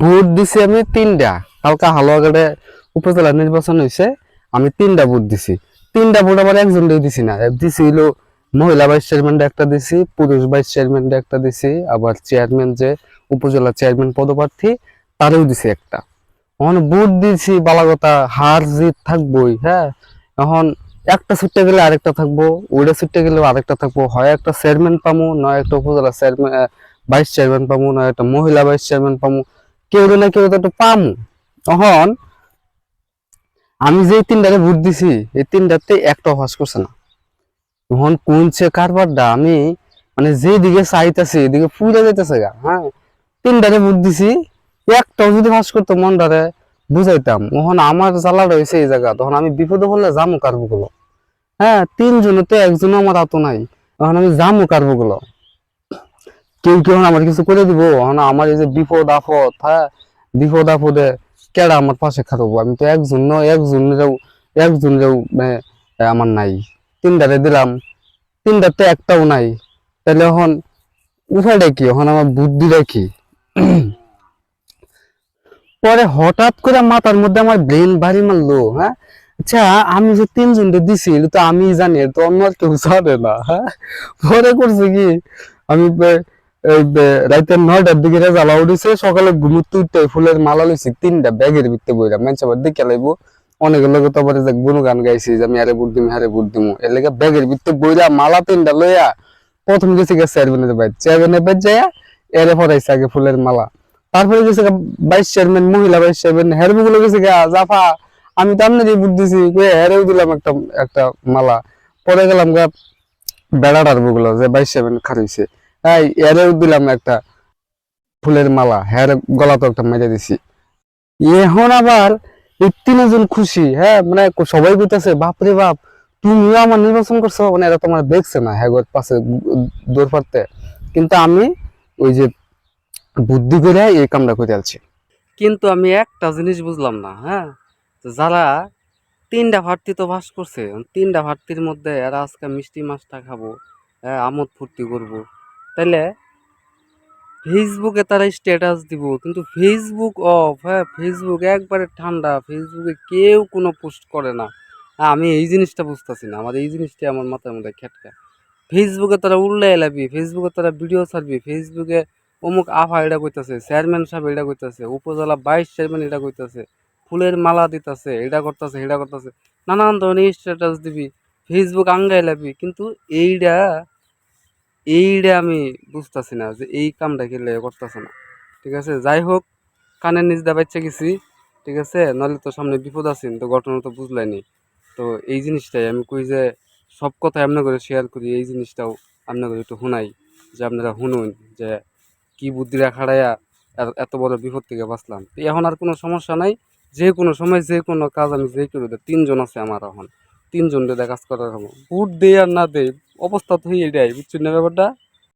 Vote দিছি আমি তিনটা। কালকা হালুয়াঘাটে উপজেলা নির্বাচন হয়েছে আমি তিনটা ভোট দিছি। তিনটা ভোট আবার একজন দিছি না। দিছি হইল মহিলা ভাইস চেয়ারম্যান একটা দিছি, পুরুষ ভাইস চেয়ারম্যান একটা দিছি, আবার চেয়ারম্যান যে উপজেলা চেয়ারম্যান পদপ্রার্থী, তারও দিছি একটা। এখন ভোট দিছি, বালাগতা হার জিত থাকবোই হ্যাঁ? এখন একটা ছুটে গেলে আরেকটা থাকব, ওইটা ছুটে গেলে আরেকটা থাকব, হয় একটা চেয়ারম্যান পামু, নয় একটা উপজেলা চেয়ারম্যান ভাইস চেয়ারম্যান পামু, নয় একটা মহিলা ভাইস চেয়ারম্যান পামু। কেউ না কেউ তো একটা পামু। তখন আমি যে তিনটারে ভোট দিছি, এই তিনটাতে একটা পাস করছে না। তখন কোন সে কারবারটা? আমি মানে যে দিকে চাইতেছি, এদিকে ফুলে যাইতেছে গা হ্যাঁ? তিনটারে ভোট দিছি, একটাও যদি পাস করতো মনটারে, বুঝাইতাম। তখন আমার জ্বালা রয়েছে এই জায়গা। তখন আমি বিপদে পড়লে যামু কারবো গুলো হ্যাঁ তিনজনে তো একজনও আমার হাত নাই। তখন আমি যামু কারবো গুলো কেউ কেউ আমার কিছু করে দিব। আমার এই যে বিপদ আপদ হ্যাঁ? বিপদ আপদে কেডা আমার পাশে খারাপ আমি তো একজন নয় একজনেরও একজনেরও মানে, আমার নাই। তিনটারে দিলাম। তিনটাতে একটাও নাই। তাহলে এখন উপায়টা কি? এখন আমার বুদ্ধিটা কি? পরে হঠাৎ করে মাথার মধ্যে আমার ব্রেন ভারী মারলো হ্যাঁ? আচ্ছা আমি যে তিনজনকে দিছি তো আমি জানি তো অন্য কেউ জানে না হ্যাঁ? পরে করছে কি? আমি বে- রাইতে নয়টার দিকে সকালে ঘুমুতে উঠতে ফুলের মালা লইছি, তিনটা ব্যাগের ভিতরে বইরা দেখে লাইবো। অনেক লোক তো গাইছি আমি আরে বুট বুট দিমু। এর লেগে ব্যাগের ভিতরে বইরা মালা তিনটা লইয়া প্রথম গেছি গেছে বাইর এরে ফরাইছে আগে ফুলের মালা। তারপরে গেছে ভাইস চেয়ারম্যান মহিলা ভাইস চেয়ারম্যান হেরবুগুলো গেছে গা জাফা, আমি তো আপনারই বুট দিছি হেরেও দিলাম একটা একটা মালা। পরে গেলাম গা বেড়াটার বুগুলো, যে ভাইস চেয়ারম্যান খারিছে এই, এরেও দিলাম একটা ফুলের মালা, হ্যার গলা তো একটা মেরে দিছি। এখন আবার তিনজন খুশি হ্যাঁ মানে সবাই বলতেছে বাপরে বাপ, তুমিও আমার নির্বাচন করছ? মানে এরা তোমার দেখছে না হ্যাঁ পাশে দৌড় পারতে কিন্তু আমি ওই যে বুদ্ধি করে এই কামটা করে আলছি। কিন্তু আমি একটা জিনিস বুঝলাম না হ্যাঁ? যারা তিনটা ভার্তি তো বাস করছে, তিনটা ভার্তির মধ্যে এরা আজকে মিষ্টি মাছটা খাব হ্যাঁ আমোদ ফুর্তি করব। তাইলে ফেসবুকে তারা স্ট্যাটাস দিব কিন্তু ফেসবুক অফ হ্যাঁ? ফেসবুক একবারে ঠান্ডা ফেসবুকে কেউ কোনো পোস্ট করে না। হ্যাঁ, আমি এই জিনিসটা বুঝতেছি না আমার এই জিনিসটা আমার মাথার মধ্যে খেটকা। ফেসবুকে তারা উল্লে এলাবি ফেসবুকে তারা ভিডিও ছাড়বি ফেসবুকে অমুক আফা এটা কইতাছে চেয়ারম্যান সাহেব এটা কইতাছে উপজেলা ভাইস চেয়ারম্যান এটা কইতাছে ফুলের মালা দিতাছে এটা করতেছে এটা করতেছে নানান ধরনের স্ট্যাটাস দিবি ফেসবুক আঙ্গাই লাবি কিন্তু এইটা এইটা আমি বুঝতেছি না যে এই কামটা খেলে করতেছে না। ঠিক আছে? যাই হোক, কানের নিচ দা বাচ্চা গেছি, ঠিক আছে? নাহলে তো সামনে বিপদ আছেন, তো ঘটনা তো বুঝলাইনি। তো এই জিনিসটাই আমি কই যে সব কথা আপনার করে শেয়ার করি, এই জিনিসটাও আপনার করে একটু শুনাই, যে আপনারা শুনুন যে কি বুদ্ধিরা খাড়াইয়া এত- বড় বিপদ থেকে বাঁচলাম। তো এখন আর কোনো সমস্যা নাই, যে কোনো সময় যে কোনো কাজ আমি যে করে দেয় তিনজন আছে আমার এখন তিনজন দিয়ে কাজ করার বুট দেই আর না দেই অবস্থা তো এটাই বুঝছেন না ব্যাপারটা?